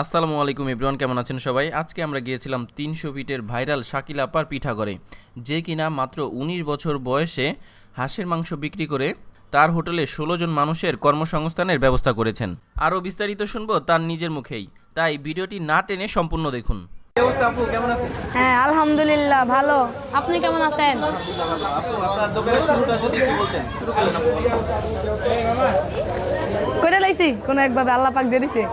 আসসালামু আলাইকুম এভরিওয়ান কেমন আছেন সবাই? আজকে আমরা গিয়েছিলাম তিনশো ফিটের ভাইরাল শাকিল আপার পিঠাগড়ে যে কিনা মাত্র উনিশ বছর বয়সে হাঁসের মাংস বিক্রি করে তার হোটেলে ষোলো জন মানুষের কর্মসংস্থানের ব্যবস্থা করেছেন। আরও বিস্তারিত শুনব তার নিজের মুখেই। তাই ভিডিওটি না টেনে সম্পূর্ণ দেখুন। কি আপু? কেমন আছেন? হ্যাঁ আলহামদুলিল্লাহ ভালো। আপনি কেমন আছেন? করে লাইছি কোনো একভাবে আল্লাহ পাক দিয়ে দিছে।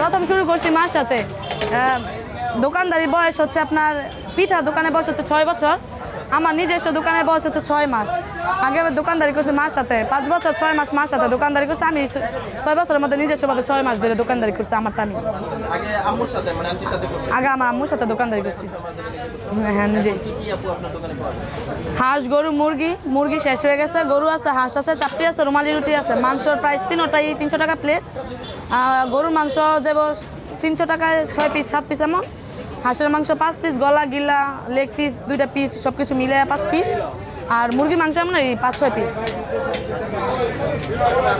প্রথম শুরু করছি মার সাথে। দোকানদারি বয়স হচ্ছে আপনার পিঠা দোকানে বয়স হচ্ছে ছয় বছর। আমার নিজস্ব দোকানের বয়স হচ্ছে ছয় মাস। আগে আবার দোকানদারি করছি মার সাথে। পাঁচ বছর ছয় মাস মার সাথে দোকানদারি করছি। আমি ছয় বছরের মধ্যে নিজস্বভাবে ছয় মাস ধরে দোকানদারি করছি আমি আগে সাথে মানে সাথে আমার আম্মুর সাথে দোকানদারি করছি। হ্যাঁ নিজে। দোকানে হাঁস গরু মুরগি মুরগি শেষ হয়ে গেছে। গরু আছে হাঁস আছে চাপটি আছে রুমালি রুটি আছে। মাংসর প্রাইস তিনোটাই তিনশো টাকা প্লেট গরুর মাংস যাব তিনশো টাকায় ছয় পিস সাত পিস এমন। হাঁসের মাংস পাঁচ পিস গলা, গিলা লেগ পিস দুইটা পিস সব কিছু মিলে পাঁচ পিস আর মুরগির মাংস এমন এই পাঁচ, ছয় পিস আপনার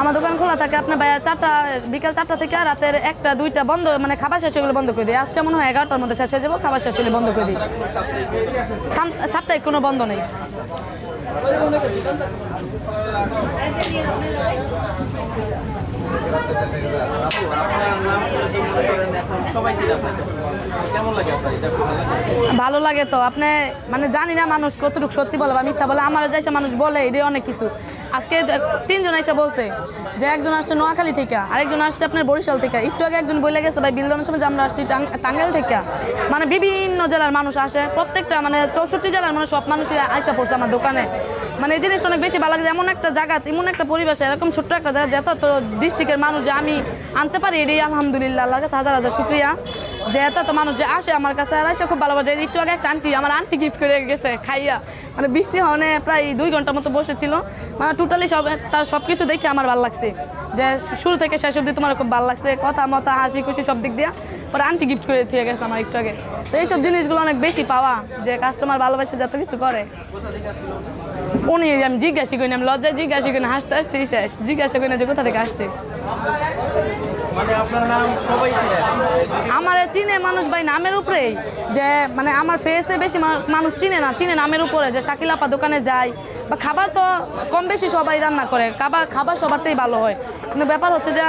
আমার দোকান খোলা থাকে, আপনার ভাইয়া চারটা, বিকাল চারটা থেকে রাতের একটা, দুইটা বন্ধ মানে খাবার শেষ হয়ে বন্ধ করে দিই। আজকে মনে হয় এগারোটার মধ্যে শেষ হয়ে যাব, খাবার শেষ হলে বন্ধ করে দিই। সাপ্তাহিক কোনো বন্ধ নেই। ভালো লাগে তো। আপনি মানে জানি না মানুষ কতটুকু সত্যি বলে বা মিথ্যা বলে। আমার যাইসে মানুষ বলে, এটাই অনেক কিছু। আজকে তিনজন এসে বলছে যে একজন আসছে নোয়াখালী থেকে, আরেকজন আসছে আপনার বরিশাল থেকে। একটু আগে একজন বলে গেছে, ভাই বিলদনের সময় যে আমরা আসছি টাঙ্গাইল থেকে। মানে বিভিন্ন জেলার মানুষ আসে। প্রত্যেকটা মানে চৌষট্টি জেলার মানুষ সব মানুষই আইসা পড়ছে আমার দোকানে। মানে এই জিনিসটা অনেক বেশি ভালো লাগে এমন একটা জায়গা, এমন একটা পরিবেশ, এরকম ছোট্ট একটা জায়গা যত তো ডিস্ট্রিক্টের মানুষ যে আমি আনতে পারি এটাই আলহামদুলিল্লাহ। আল্লাহর কাছে হাজার হাজার শুক্রিয়া। যে এত তো মানুষ যে আসে আমার কাছে, আর এসে খুব ভালো বাজে একটু আগে একটা আন্টি আমার আন্টি গিফট করে গেছে খাইয়া। মানে বৃষ্টি হওয়ানে প্রায় দুই ঘণ্টার মতো বসেছিল। মানে টোটালি সব, তার সব কিছু দেখে আমার ভালো লাগছে। যে শুরু থেকে শেষ অবধি তোমার খুব ভালো লাগছে। কথা মতা, হাসি খুশি সব দিক দিয়া। পরে আন্টি গিফট করে দিয়ে গেছে আমার একটু আগে। তো এইসব জিনিসগুলো অনেক বেশি পাওয়া যে কাস্টমার ভালোবাসে যত কিছু করে। উনি আমি জিজ্ঞাসা করি আমি লজ্জায় জিজ্ঞাসা করি হাসতে হাসতে শেষ জিজ্ঞাসা করি না যে কোথা থেকে আসছে। মানে আমার চিনে মানুষ ভাই নামের উপরেই যে মানে আমার ফেসে বেশি মানুষ চিনে না চিনে নামের উপরে। যে শাকিল আপা দোকানে যায় বা খাবার তো কম বেশি সবাই রান্না করে। খাবার খাবার সবারটাই ভালো হয়। কিন্তু ব্যাপার হচ্ছে যে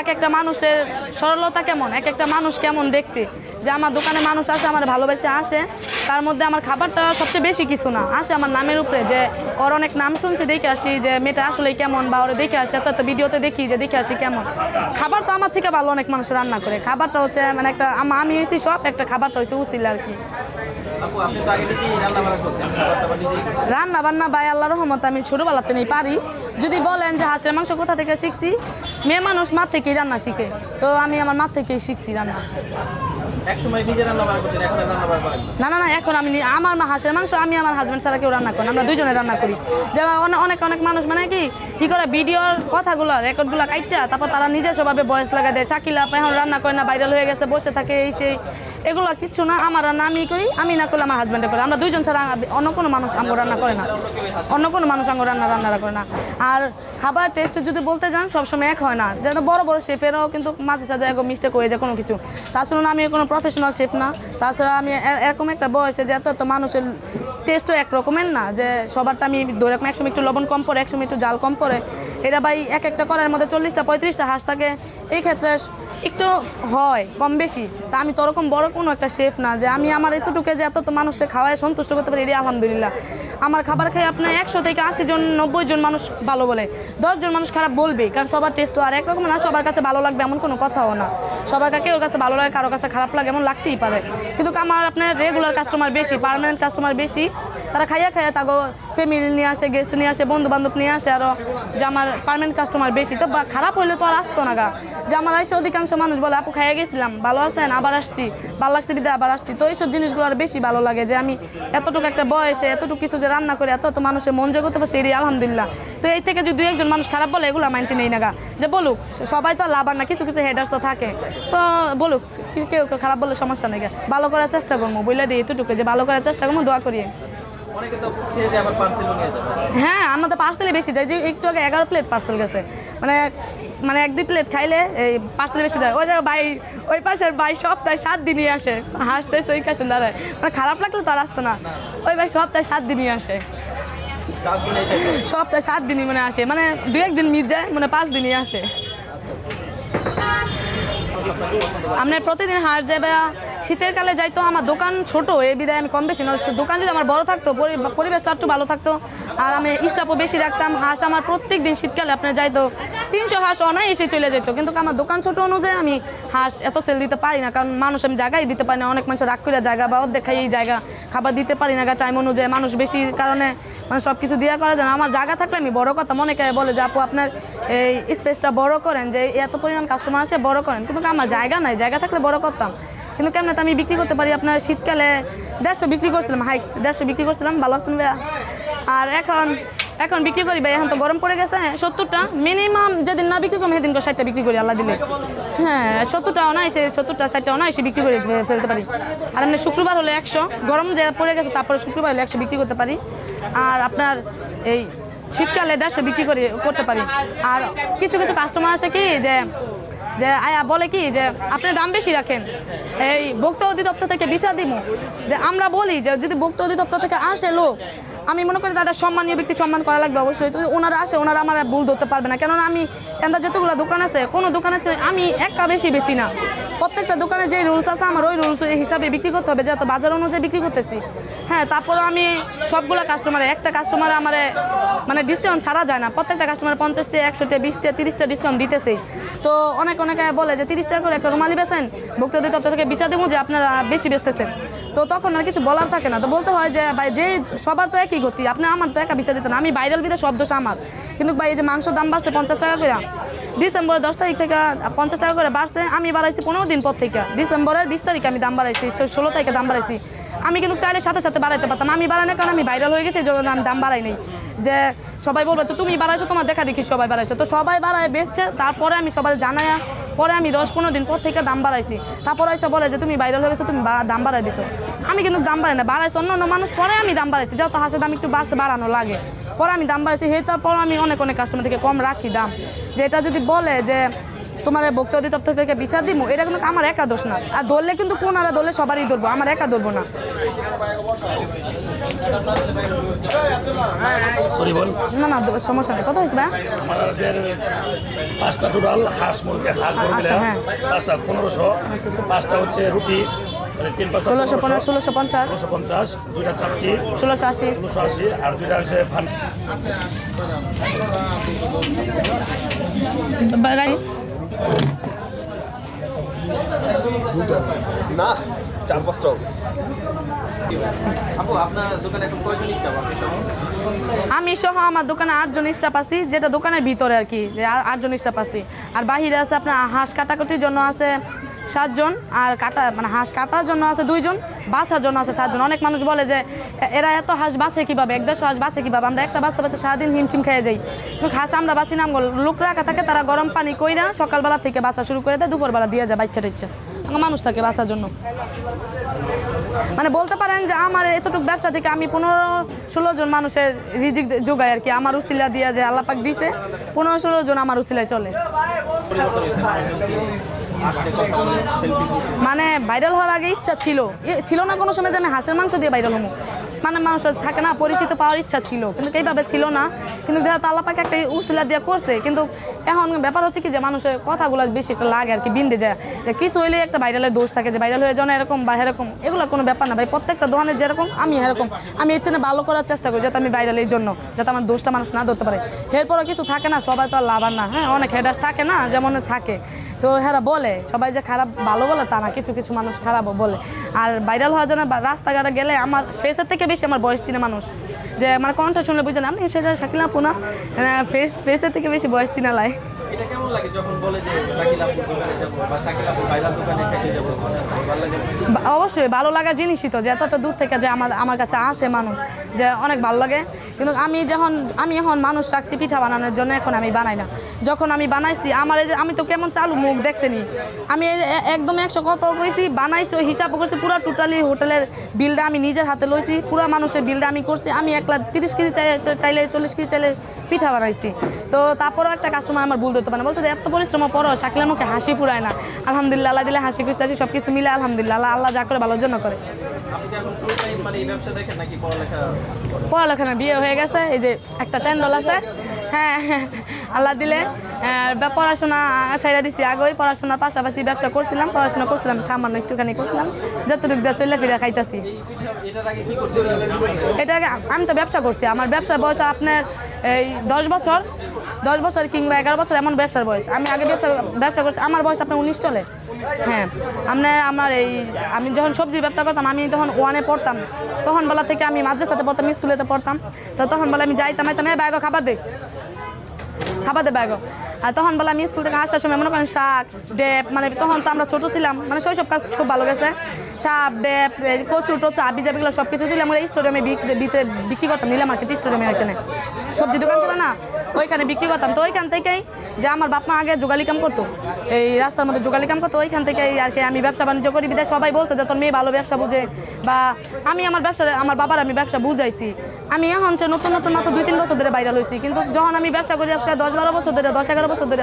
এক একটা মানুষের সরলতা কেমন? এক একটা মানুষ কেমন দেখতে? যে আমার দোকানে মানুষ আসে আমার ভালোবেসে আসে তার মধ্যে আমার খাবারটা সবচেয়ে বেশি কিছু না। আসে আমার নামের উপরে যে ওর অনেক নাম শুনছি দেখে আসি যে মেয়েটা আসলে কেমন বা ওরা দেখে আসি এত ভিডিওতে দেখি যে দেখে আসি কেমন। খাবার তো আমার থেকে ভালো অনেক মানুষ রান্না করে। খাবারটা হচ্ছে মানে একটা আমা- আমি হয়েছি সব একটা খাবারটা হয়েছে উচিল আর কি। রান্না বান্না বাই আল্লাহ রহমত আমি ছোটোবেলাতে নেই পারি। যদি বলেন যে হাঁসের মাংস কোথা থেকে শিখছি মেয়ে মানুষ মার থেকেই রান্না শিখে। তো আমি আমার মার থেকেই শিখছি রান্না। না। না না এখন আমি আমার মা হাঁসের মাংস, আমি আমার হাজব্যান্ড ছাড়া কেউ রান্না রান্না করি। যেমন অনেক অনেক মানুষ মানে কি কি করে, ভিডিওর কথাগুলো, রেকর্ডগুলো কাইটটা, তারপর তারা বয়স লাগা দেয়। আপা এখন রান্না করে না ভাইরাল হয়ে গেছে, বসে থাকে, এই সেই। এগুলো কিচ্ছু না, আমার রান্না আমি করি, আমি না করলে আমার হাজব্যান্ডে করে। আমরা দুইজন ছাড়া অন্য কোনো মানুষ আঙ্গুর রান্না করে না। অন্য কোনো মানুষ আঙ্গুর রান্না রান্না করে না। আর খাবার টেস্ট যদি বলতে যান, সবসময় এক হয় না। যেন বড় বড় শেফেরও কিন্তু মাঝে সাথে মিস্টেক হয়ে যায় কোনো কিছু। তাছাড়া আমি কোনো প্রফেশনাল শেফ না। তাছাড়া আমি এরকম একটা বয়সে যে এত এত মানুষের টেস্টও এক রকমের না, যে সবারটা আমি ধরে একসময় একটু লবণ কম পড়ে একসময় একটু জাল কম পড়ে এটা ভাই এক একটা করার মধ্যে চল্লিশটা, পঁয়ত্রিশটা হাঁস থাকে। এই ক্ষেত্রে একটু হয়, কম বেশি। তা আমি তো ওরকম বড় কোনো একটা শেফ না, যে আমি আমার এতটুকু যে এত তো মানুষকে খাওয়ায় সন্তুষ্ট করতে পারি, এটাই আলহামদুলিল্লাহ। আমার খাবার খেয়ে আপনার একশো থেকে আশি জন, নব্বই জন মানুষ ভালো বলে। দশজন মানুষ খারাপ বলবে কারণ সবার টেস্ট তো আর একরকম না, সবার কাছে ভালো লাগবে এমন কোনো কথাও না। সবার কাছে ওর কাছে ভালো লাগে, কারও কাছে খারাপ লাগে এমন লাগতেই পারে। কিন্তু আমার আপনার রেগুলার কাস্টমার বেশি পার্মানেন্ট কাস্টমার বেশি। তারা খাইয়া খাইয়া তাগো ফ্যামিলি নিয়ে আসে গেস্ট নিয়ে আসে বন্ধু বান্ধব নিয়ে আসে আরও যে আমার পার্মানেন্ট কাস্টমার বেশি। তো খারাপ হইলে তো আর আসতো না গা। যে আমার এসে অধিকাংশ মানুষ বলে, আপু, খাইয়া গেছিলাম, ভালো আছেন? আবার আসছি। ভালো লাগছে বিদে আবার আসছি। তো এইসব জিনিসগুলো আর বেশি ভালো লাগে যে আমি এতটুকু একটা বয়সে, এতটুকু কিছু যে রান্না করে, এত তো মানুষের মন করতে পারছি এটাই আলহামদুলিল্লাহ। তো এই থেকে যদি একজন মানুষ খারাপ বলে, এগুলো মানছি নেই না গা। যে বলুক, সবাই তো লাভার না, কিছু কিছু হেডার্স তো থাকে। তো বলুক কেউ কেউ খারাপ বললে সমস্যা নেই ভালো করার চেষ্টা করব বলে দিই এতটুকু যে ভালো করার চেষ্টা করব দোয়া করি। অনেকে তো খেয়ে যায় আবার পার্সেলও নিয়ে যাবে হ্যাঁ আমাদের পার্সেলে বেশি যায় যে একটু আগে এগারো প্লেট পার্সেল গেছে। মানে মানে এক দুই প্লেট খাইলে এই পার্সেলে বেশি যায়। ওই জায়গায় ভাই ওই পাশের ভাই সপ্তাহে সাত দিনই আসে। হাসতেছে ওই কাছে দাঁড়ায় মানে খারাপ লাগলে তো আর আসতো না। ওই ভাই সপ্তাহে সাত দিনই আসে। সপ্তাহে সাত দিনই মানে আসে। মানে দু একদিন মিট যায় মানে পাঁচ দিনই আসে। আমরা প্রতিদিন হার যাই বা শীতের কালে যাইতো, আমার দোকান ছোট, এ বিদায় আমি কম বেশি দোকান যদি আমার বড় থাকতো, পরি- পরিবেশটা একটু ভালো থাকতো। আর আমি স্টাফও বেশি রাখতাম, হাঁস আমার প্রত্যেক দিন শীতকালে আপনার যাইতো, তিনশো হাঁস অনায়াসে চলে যেত। কিন্তু আমার দোকান ছোট অনুযায়ী আমি হাঁস এত সেল দিতে পারি না, কারণ মানুষ আমি জায়গায় দিতে পারি না, অনেক মানুষ রাগ করে জায়গা বা অর্ধেক খাই এই জায়গা, খাবার দিতে পারি না টাইম অনুযায়ী মানুষ বেশি কারণে মানে সব কিছু দেওয়া করা যায় না। আমার জায়গা থাকলে আমি বড় কথা মনে বলে যে, আপু, আপনার এই স্পেসটা বড় করেন, যে এত পরিমাণ কাস্টমার আসে, বড় করেন। কিন্তু আমার জায়গা নাই, জায়গা থাকলে বড় করতাম। কিন্তু কেমনে তো আমি বিক্রি করতে পারি? আপনার শীতকালে দেড়শো বিক্রি করছিলাম হাইস্ট দেড়শো বিক্রি করছিলাম, ভালো আছেন ভাইয়া? আর এখন এখন বিক্রি করি ভাই, এখন তো গরম পড়ে গেছে হ্যাঁ সত্তরটা। মিনিমাম যেদিন না বিক্রি করি সেদিন ষাটটা বিক্রি করি, আল্লাহ দিলে। হ্যাঁ সত্তরটা অনায়াসে সত্তরটা ষাটটা অনায়াসে বিক্রি করে ফেলতে পারি। আর এমনি শুক্রবার হলে একশো, গরম যে পড়ে গেছে, তারপরে শুক্রবার হলে একশো বিক্রি করতে পারি। আর আপনার এই শীতকালে দেড়শো বিক্রি করে, করতে পারি। আর কিছু কিছু কাস্টমার আসে কি যে যে, আয়া, বলে কি যে, আপনি দাম বেশি রাখেন। এই ভোক্তা অধিদপ্তর থেকে বিচার দিব যে, আমরা বলি যে, যদি ভোক্তা অধিদপ্তর থেকে আসে লোক, আমি মনে করি তাদের সম্মানীয় ব্যক্তি সম্মান করা লাগবে অবশ্যই। তো ওনারা আসে, ওনারা আমার ভুল ধরতে পারবে না। কেননা আমি এন্দা যতগুলো দোকান আছে, কোনো দোকানে আমি একটা বেশি বেশি না। প্রত্যেকটা দোকানে যে রুলস আছে, আমার ওই রুলস হিসাবে বিক্রি করতে হবে, যেহেতু বাজার অনুযায়ী বিক্রি করতেছি। হ্যাঁ তারপরেও আমি সবগুলো কাস্টমারে একটা কাস্টমার আমার মানে ডিসকাউন্ট ছাড়া যায় না। প্রত্যেকটা কাস্টমার পঞ্চাশটা, একশোটা, বিশটা, তিরিশটা ডিসকাউন্ট দিতেছেই তো অনেক অনেকে বলে যে, তিরিশ টাকা করে একটা রুমালি বেছেন ভোক্তা অধিদপ্তর থেকে বিচার দেবো যে আপনারা বেশি বেচতেছেন। তো তখন আর কিছু বলার থাকে না। তো বলতে হয় যে, ভাই, যে সবার তো একই গতি, আপনি আমার তো একা বিচার দিতেন, আমি ভাইরাল বিদে সব দোষ আমার। কিন্তু ভাই, এই যে মাংসর দাম বাড়ছে পঞ্চাশ টাকা করে ডিসেম্বরের দশ তারিখ থেকে পঞ্চাশ টাকা করে বাড়ছে, আমি বাড়াইছি পনেরো দিন পর থেকে। ডিসেম্বরের বিশ তারিখে আমি দাম বাড়াইছি ষোলো তারিখে দাম বাড়াইছি। আমি কিন্তু চাইলে সাথে সাথে বাড়াইতে পারতাম, আমি বাড়াই না কারণ আমি ভাইরাল হয়ে গেছি জন্য আমি দাম বাড়াই নাই। যে সবাই বলবে, তো তুমি বাড়াইছো, তোমার দেখা দেখি সবাই বাড়াইছো। তো সবাই বাড়ায় বেচছে, তারপরে আমি সবাই জানাই পরে আমি দশ পনেরো দিন পর থেকে দাম বাড়াইছি। তারপরে এসে বলে যে, তুমি ভাইরাল হয়ে গেছো, তুমি দাম বাড়াই দিছো। আমি কিন্তু দাম বাড়াই না বাড়াইছি অন্য অন্য মানুষ, পরে আমি দাম বাড়াইছি। যেহেতু হাঁসের দাম একটু বাড়ছে, বাড়ানো লাগে। পরে আমি দাম বাড়ছি হে তারপর আমি অনেক অনেক কাস্টমার থেকে কম রাখি দাম। যে এটা যদি বলে যে তোমার ভোক্তা অধিদপ্তর থেকে বিচার দিব এটা কিন্তু আমার একা দোষ না। আর ধরলে কিন্তু কোন আর ধরলে সবারই ধরবো আমার একা ধরবো না। না না সমস্যা নেই। কত হয়েছে ভাই পাঁচটা টোটাল হাঁস মুরগি হাঁস মুরগি আচ্ছা, হ্যাঁ। পাঁচটা পনেরোশো আচ্ছা। পাঁচটা হচ্ছে রুটি ষোলোশো পনেরো ষোলোশো পঞ্চাশ। ষোলোশো পঞ্চাশ দুইটা চারটি ষোলোশো আশি। ষোলোশো আশি আর দুইটা হচ্ছে ফান। না চার পাঁচটা হবে আপু আপনার দোকানে এখন কয়জন স্টাফ আপনি সহ আমি সহ আমার দোকানে আটজন স্টাফ আছি যেটা দোকানের ভিতরে আর কি যে আটজন স্টাফ আছি। আর বাহিরে আছে আপনার হাঁস কাটাকুটির জন্য আছে সাতজন আর কাটা মানে হাঁস কাটার জন্য আছে দুইজন, বাছার জন্য আছে সাতজন অনেক মানুষ বলে যে, এরা এত হাঁস বাঁচে কীভাবে? এক দেড়শো হাঁস বাঁচে কীভাবে? আমরা একটা বাঁচতে বাঁচতে সারাদিন হিমশিম খেয়ে যাই। হাঁস আমরা বাঁচি না লোক রাখা থাকে তারা গরম পানি কইরা সকালবেলা থেকে বাঁচা শুরু করে দেয়, দুপুরবেলা দিয়ে যায় বাচ্চা টাচ্চা। মানুষ থাকে বাঁচার জন্য। মানে বলতে পারেন যে আমার এতটুকু ব্যবসা থেকে আমি পনেরো ষোলো জন মানুষের রিজিক যোগাই আর কি। আমার উসিলা দিয়া যে আল্লাপাক দিছে, পনেরো ষোলো জন আমার উসিলায় চলে। মানে ভাইরাল হওয়ার আগে ইচ্ছা ছিল। ছিল না কোনো সময় যে আমি হাঁসের মাংস দিয়ে ভাইরাল হব। মানে মানুষের থাকে না, পরিচিত পাওয়ার ইচ্ছা ছিল। কিন্তু এইভাবে ছিল না। কিন্তু যেহেতু আল্লাপাকে একটা উসিলা দিয়ে করছে, কিন্তু এখন ব্যাপার হচ্ছে কি যে মানুষের কথাগুলো বেশি একটা লাগে আর কি, বিন্দে যায়। যে কিছু হইলে একটা ভাইরালের দোষ থাকে, যে ভাইরাল হয়ে যাও না এরকম বা এরকম এগুলো কোনো ব্যাপার না ভাই। প্রত্যেকটা দোকানে যেরকম, আমি এরকম আমি এর থেকে ভালো করার চেষ্টা করি, যাতে আমি ভাইরালের জন্য, যাতে আমার দোষটা মানুষ না ধরতে পারে। এরপরে কিছু থাকে না, সবাই তো আর লাভার না হ্যাঁ? অনেক হেডাস থাকে না, যেমন থাকে। তো হ্যাঁ বলে, সবাই যে খারাপ, ভালো বলে তা না, কিছু কিছু মানুষ খারাপও বলে। আর ভাইরাল হওয়ার জন্য রাস্তাঘাটে গেলে আমার ফেসের থেকে বেশি আমার বয়স চিনে মানুষ। যে আমার কণ্ঠ শুনলে বুঝলাম আপনি সেটা শাকিলা পোনা ফেস ফেসের থেকে বেশি বয়স চিনা লাই। এটা কেমন লাগে যখন বলে যে মানে ভালো লাগে অবশ্যই ভালো লাগার জিনিসই তো, যে এত দূর থেকে যে আমার আমার কাছে আসে মানুষ, যে অনেক ভালো লাগে। কিন্তু আমি যখন, আমি এখন মানুষ রাখছি পিঠা বানানোর জন্য, এখন আমি বানাই না। যখন আমি বানাইছি, আমার এই যে, আমি তো কেমন চালু মুখ দেখছেনি। আমি একদম একশো কত কইছি, বানাইছি, ওই হিসাব করছি, পুরো টোটালি হোটেলের বিলটা আমি নিজের হাতে লইছি, পুরো মানুষের বিলটা আমি করছি, আমি একলা তিরিশ কেজি চাই- চাইলে চল্লিশ কেজি চাইলে পিঠা বানাইছি। তো তারপরেও একটা কাস্টমার আমার ভুল ধরতে পারে। বলছে এত পরিশ্রম পরও শাকিলের মুখে হাসি ফুরায় না। আলহামদুলিল্লাহ, আল্লাহ দিলে হাসি খুশি আছি সব কিছু মিলে আলহামদুলিল্লাহ, আল্লাহ আল্লাহ যা করে ভালোর জন্য করে? পড়ালেখানা বিয়ে হয়ে গেছে, এই যে একটা ট্যান্ডল আছে। হ্যাঁ আল্লাহ দিলে পড়াশোনা ছাইড়া দিছি। আগেই পড়াশোনার পাশাপাশি ব্যবসা করছিলাম, পড়াশোনা করছিলাম, সামান্য একটুখানি করছিলাম। যতটুকু দিয়ে চলে ফিরে খাইতেছি। এটা আমি তো ব্যবসা করছি। আমার ব্যবসা বয়স আপনার, এই দশ বছর। দশ বছর কিংবা এগারো বছর এমন ব্যবসার বয়স। আমি আগে ব্যবসা ব্যবসা করছি, আমার বয়স আপনার উনিশ চলে? হ্যাঁ আপনার আমার এই, আমি যখন সবজি ব্যবসা করতাম, আমি তখন ওয়ানে পড়তাম। তখন বেলা থেকে আমি মাদ্রাসাতে পড়তাম স্কুলেতে পড়তাম। তো তখন বলে আমি যাইতাম আইতাম এ, ব্যাগ, খাবার দে। খাবার দে, ব্যাগ। আর তখন বলে আমি স্কুল থেকে আসার সময় মনে করেন শাক, ডেপ মানে তখন তো আমরা ছোটো ছিলাম মানে শৈশব কাজ খুব ভালো গেছে। সাপ ডেপ কচু, টচু, আবি জাবিগুলো সব কিছু দিলাম, আমরা স্টোরিয়ামে বিক্রি- বিক্রি করতাম, নিলাম মার্কেট স্টোরিয়ামে এখানে সবজি দোকান ছিল না, ওইখানে বিক্রি করতাম। তো ওইখান থেকেই যে আমার বাপ মা আগে যোগালি কাম করতো, এই রাস্তার মধ্যে যোগালি কাম করতো, ওইখান থেকে আর কি আমি ব্যবসা বাণিজ্য করি। বিদায় সবাই বলছে যে, তোর মেয়ে ভালো ব্যবসা বুঝে বা আমি আমার ব্যবসা, আমার বাবার আমি ব্যবসা বুঝাইছি। আমি এখন সে নতুন নতুন মাত্র দুই, তিন বছর ধরে বাইরে লইছি। কিন্তু যখন আমি ব্যবসা করি আজকে দশ, বারো বছর ধরে, দশ, এগারো বছর ধরে,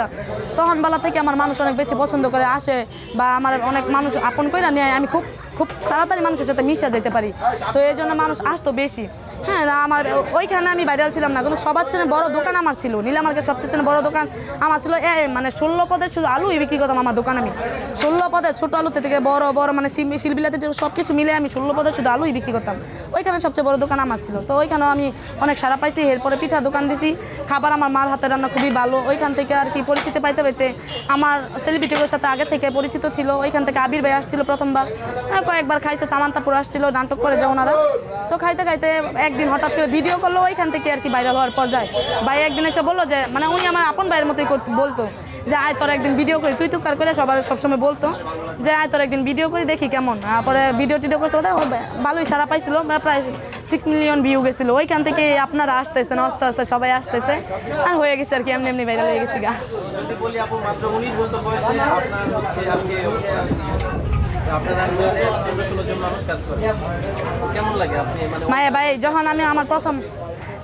তখন বেলা থেকে আমার মানুষ অনেক বেশি পছন্দ করে, আসে বা আমার অনেক মানুষ আপন করে নেয়। আমি খুব খুব তাড়াতাড়ি মানুষের সাথে মিশা যেতে পারি। তো এই জন্য মানুষ আসতো বেশি। হ্যাঁ আমার ওইখানে আমি ভাইরাল ছিলাম না, কিন্তু সবার চেয়ে বড় দোকান আমার ছিল। নীলা মার্কেট সবচেয়ে চেয়ে বড় দোকান আমার ছিল এ মানে ষোলো পদের শুধু আলুই বিক্রি করতাম আমার দোকান আমি। ষোলো পদের ছোটো আলুতে থেকে বড় বড় মানে শিল- শিলবিলাতে সব কিছু মিলে আমি ষোলো পদের শুধু আলুই বিক্রি করতাম। ওইখানে সবচেয়ে বড় দোকান আমার ছিল। তো ওইখানেও আমি অনেক সারা পাইছি, এরপরে পিঠা দোকান দিছি। খাবার আমার মার হাতে রান্না খুবই ভালো। ওইখান থেকে আর কি পরিচিতি পাইতে পাইতে আমার সেলিব্রিটিগুলোর সাথে আগে থেকে পরিচিত ছিল। ওইখান থেকে আবির ভাই আসছিল প্রথমবার। আর কয়েকবার খাইছে সামান্তাপুর আসছিল, নাটক করে যায় ওনারা। তো খাইতে খাইতে একদিন হঠাৎ করে ভিডিও করল, ওইখান থেকে আর কি ভাইরাল হওয়ার পর্যায়ে। ভাই একদিন এসে বলল যে মানে উনি আমার আপন ভাইয়ের মতোই বলতো, যে আয় তোর একদিন ভিডিও করি। তুই তুকার করে সবার সবসময় বলতো, যে আয় তোর একদিন ভিডিও করি, দেখি কেমন। তারপরে ভিডিও টিডিও করছে ভালোই সারা পাইছিল মানে প্রায় সিক্স মিলিয়ন ভিউ গেছিল। ওইখান থেকে আপনারা আসতেছেন আস্তে আস্তে সবাই আসতেছে। আর হয়ে গেছে আর কি, এমনি এমনি ভাইরাল হয়ে গেছি গা। মায়া, ভাই, যখন আমি আমার প্রথম,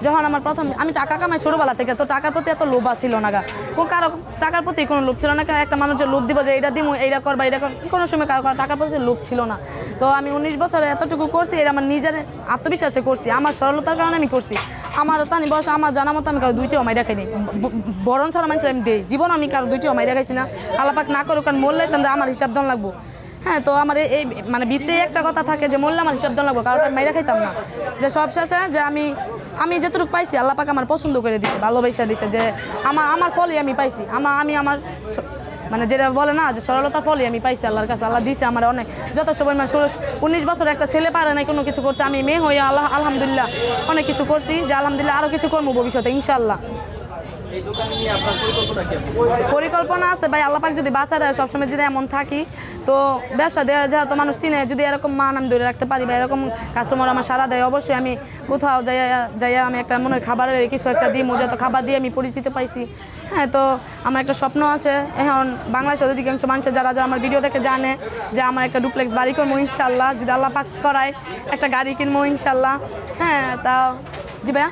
যখন আমার প্রথম, আমি টাকা কামাই ছোটোবেলা থেকে, তো টাকার প্রতি এত লোভ ছিল না গা। কো কারও টাকার প্রতি কোনো লোভ ছিল না একটা মানুষ যে লোভ দিব যে এইটা দিমু, এইটা কর বা এইটা কর, কোনো সময় কারও কারও টাকার প্রতি লোভ ছিল না। তো আমি উনিশ বছরে এতটুকু করছি এটা আমার নিজের আত্মবিশ্বাসে করছি, আমার সরলতার কারণে আমি করছি। আমার তানি বয়স, আমার জানা মতো আমি কারও দুইটি অমাই রাখাইনি বরণ ছাড়া মানুষের আমি দেই। জীবন আমি কারও দুইটি অমাই রাখাইছি না। আলাপাক না করুক কারণ মরলে আমার হিসাব দন লাগবো। হ্যাঁ তো আমার এই- মানে ভিতরে একটা কথা থাকে যে মোল্লা আমার হিসাব দেওয়া লাগবে, কারণ আমি মাইরা খাইতাম না। যে সব শেষে যে আমি আমি যেটুকু পাইছি, আল্লাহ পাক আমার পছন্দ করে দিছে, ভালোবাসা দিছে, যে আমার আমার ফলই আমি পাইছি। আমার আমি আমার মানে যেটা বলে না, যে সরলতার ফলই আমি পাইছি আল্লাহর কাছে, আল্লাহ দিছে আমার অনেক। যথেষ্ট পরিমাণ ষোলো উনিশ বছর একটা ছেলে পারে না কোনো কিছু করতে, আমি মেয়ে হয়ে আল্লাহ আলহামদুলিল্লাহ অনেক কিছু করছি, যে আলহামদুলিল্লাহ আরও কিছু করব ভবিষ্যতে ইনশাল্লাহ এই দোকানে নিয়ে আপনার পরিকল্পনা আছে ভাই আল্লাপাক যদি বাঁচা দেয়, সবসময় যদি এমন থাকি, তো ব্যবসা দেওয়া যেহেতু মানুষ চিনে, যদি এরকম মান আমি ধরে রাখতে পারি বা এরকম কাস্টমার আমার সারা দেয়, অবশ্যই আমি কোথাও যাইয়া যাইয়া আমি একটা মনের খাবারের কিছু একটা দিই মজা তো খাবার দিয়ে আমি পরিচিত পাইছি। হ্যাঁ তো আমার একটা স্বপ্ন আছে। এখন বাংলাদেশের অধিকাংশ মানুষ যারা যারা আমার ভিডিও দেখে জানে যে আমার একটা ডুপ্লেক্স বাড়ি করব ইনশাল্লাহ। যদি আল্লাহ পাক করায়, একটা গাড়ি কিনবো ইনশাল্লাহ। হ্যাঁ তা জি ভাইয়া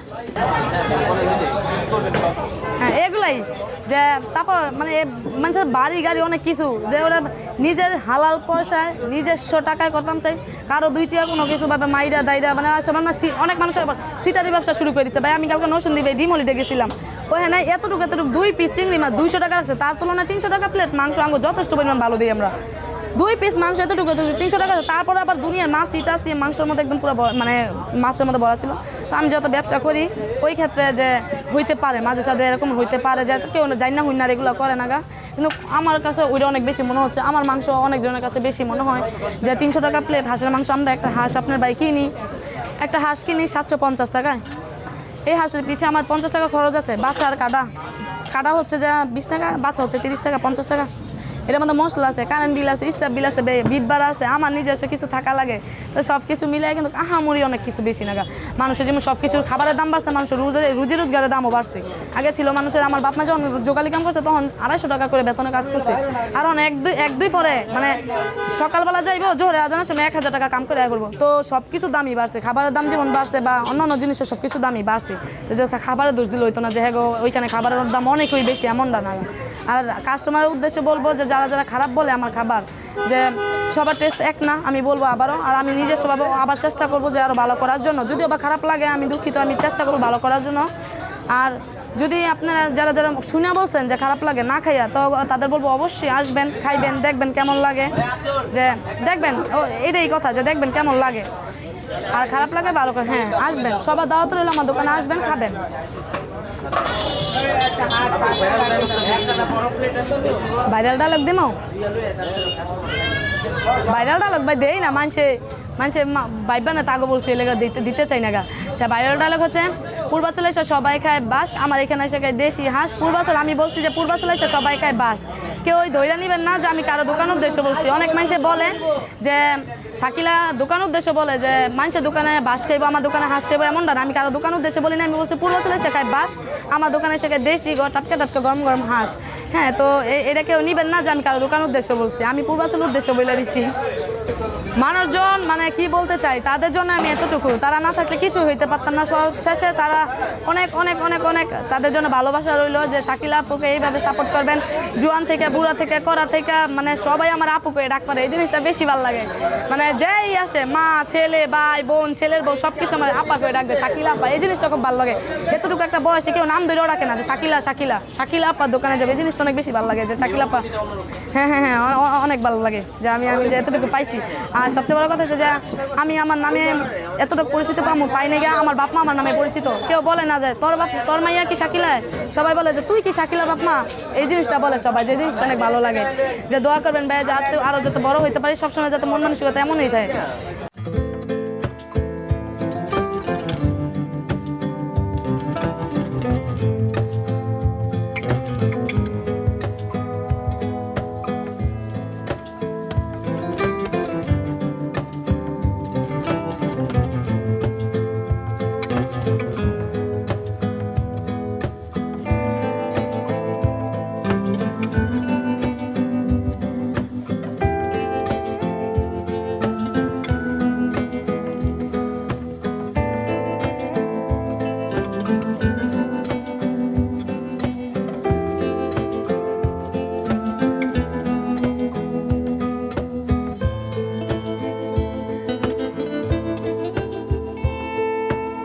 হ্যাঁ এগুলাই যে তারপর মানে মানুষের বাড়ি গাড়ি অনেক কিছু, যে ওরা নিজের হালাল পয়সায় নিজস্ব টাকায় করতাম চাই, কারও দুই কোনো কিছু ভাবে মাইরা দাইরা মানে সব অনেক মানুষের সিটারি ব্যবসা শুরু করে দিচ্ছে। ভাই, আমি কালকে নসুন দিবে ডিমলিতে গেছিলাম। ওখানে এতটুকু এতটুকু, দুই পিস চিংড়ি মাছ দুইশো টাকা আছে তার তুলনায় তিনশো টাকা প্লেট মাংস আঙ্গ যথেষ্ট পরিমাণ ভালো দিই আমরা। দুই পিস মাংস এতটুকু তিনশো টাকা। তারপরে আবার দুনিয়ার মাছ, ইটা আছে মাংসের মধ্যে একদম পুরো মানে মাছের মধ্যে বলা ছিল। তো আমি যত ব্যবসা করি, ওই ক্ষেত্রে যে হইতে পারে, মাঝে সাথে এরকম হইতে পারে যে কেউ যাই না হই না এগুলো করে না গা। কিন্তু আমার কাছে ওইটা অনেক বেশি মনে হচ্ছে। আমার মাংস অনেকজনের কাছে বেশি মনে হয় যে তিনশো টাকা প্লেট হাঁসের মাংস, আমরা একটা হাঁস আপনার বাই কিনি। একটা হাঁস কিনি সাতশো পঞ্চাশ টাকায়। এই হাঁসের পিছে আমার পঞ্চাশ টাকা খরচ আছে। বাচ্চা আর কাটা। কাটা হচ্ছে যে বিশ টাকা বাচ্চা হচ্ছে তিরিশ টাকা, পঞ্চাশ টাকা। এটার মধ্যে মশলা আছে, কারেন্ট বিল আছে, স্টাফ বিল আছে বিট আছে, আমার নিজস্ব কিছু থাকা লাগে। তো সব কিছু মিলে কিন্তু আহামরি অনেক কিছু বেশি নাগা মানুষের যেমন সব কিছুর খাবারের দাম বাড়ছে, মানুষের রুজি রুজি রোজগারের দামও বাড়ছে। আগে ছিল মানুষের আমার বাপ মা যখন যোগালি কাম করছে, তখন আড়াইশো টাকা করে বেতনে কাজ করছে। আর এক দুই এক দুই পরে মানে সকালবেলা যাইবো জোরে আজানের সময় এক হাজার টাকা কাম করে করব তো সব কিছু দামই বাড়ছে, খাবারের দাম যেমন বাড়ছে বা অন্যান্য জিনিসের সব কিছু দামই বাড়ছে। খাবারের দোষ দিল হইতো না যে হ্যাঁ ওইখানে খাবারের দাম অনেকই বেশি, এমনটা না আর কাস্টমারের উদ্দেশ্যে বলব যে যারা যারা খারাপ বলে আমার খাবার, যে সবার টেস্ট এক না, আমি বলব আবারও। আর আমি নিজের নিজস্বভাবে আবার চেষ্টা করব যে আরও ভালো করার জন্য। যদিও বা খারাপ লাগে, আমি দুঃখিত, আমি চেষ্টা করব ভালো করার জন্য। আর যদি আপনারা যারা যারা শুনে বলছেন যে খারাপ লাগে না খাইয়া, তো তাদের বলব অবশ্যই আসবেন, খাইবেন, দেখবেন কেমন লাগে। যে দেখবেন, ও, এটাই কথা, যে দেখবেন কেমন লাগে। আর খারাপ লাগে ভালো করে হ্যাঁ আসবেন। সবার দাওয়াত রইল, আমার দোকানে আসবেন, খাবেন। ভাইরাল ডায়লগ দিমো ভাইরাল ডায়লগ ভাই দেই না, মানুষে মানুষে ভাইবা না, তাগো বলছে এলাকা দিতে দিতে চাই না গা। আচ্ছা ভাইরাল ডায়লগ হচ্ছে, পূর্বাচলে এসে সবাই খায় বাস আমার এখানে এসে খায় দেশি হাঁস। পূর্বাচল, আমি বলছি যে পূর্বাচলে এসে সবাই খায় বাস কেউ ওই ধৈর্য নিবেন না যে আমি কারও দোকান উদ্দেশ্য বলছি। অনেক মানুষে বলে যে শাকিলা দোকান উদ্দেশ্য বলে যে মানুষের দোকানে বাস খাইবো, আমার দোকানে হাঁস খাইবো এমন না। আমি কারও দোকান উদ্দেশ্যে বলি না আমি বলছি পূর্বাচলে শেখায় বাস আমার দোকানে শেখায় খায় দেশি টাটকা টাটকা গরম গরম হাঁস। হ্যাঁ তো এটা কেউ নিবেন না আমি কারও দোকান উদ্দেশ্য বলছি। আমি পূর্বাচল উদ্দেশ্য বলে দিছি। মানুষজন মানে কি বলতে চাই, তাদের জন্য আমি এতটুকু। তারা না থাকলে কিছু হইতে পারতাম না। সব শেষে তারা অনেক অনেক অনেক অনেক তাদের জন্য ভালোবাসা রইল যে শাকিলা আপুকে এইভাবে সাপোর্ট করবেন। জুয়ান থেকে, বুড়া থেকে, করা থেকে মানে সবাই আমার আপুকে ডাক করে এই জিনিসটা বেশি ভালো লাগে। মানে যেই আসে, মা, ছেলে, ভাই, বোন, ছেলের বউ সব কিছু আমার আপাকে ডাকবে, শাকিলা আপা। এই জিনিসটা খুব ভালো লাগে। এতটুকু একটা বয়সে কেউ নাম ধরেও রাখে না যে শাকিলা শাকিলা শাকিলা আপার দোকানে যাবে। এই জিনিসটা অনেক বেশি ভালো লাগে যে শাকিলা আপা হ্যাঁ হ্যাঁ হ্যাঁ অনেক ভালো লাগে যে আমি আমি যে এতটুকু পাইছি। আর সবচেয়ে বড় কথা হচ্ছে যে আমি আমার নামে এতটুকু পরিচিত পাবো পাই না গিয়া আমার বাপ মা আমার নামে পরিচিত। কেউ বলে না যে, তোর বাপ তোর মাইয়া কি শাকিলায় সবাই বলে যে, তুই কি শাকিলার বাপমা এই জিনিসটা বলে সবাই, যে জিনিসটা অনেক ভালো লাগে। যে দোয়া করবেন ভাই যে আর আরও যত বড় হইতে পারি, সবসময় যাতে মন মানসিকতা এমনই থাকে।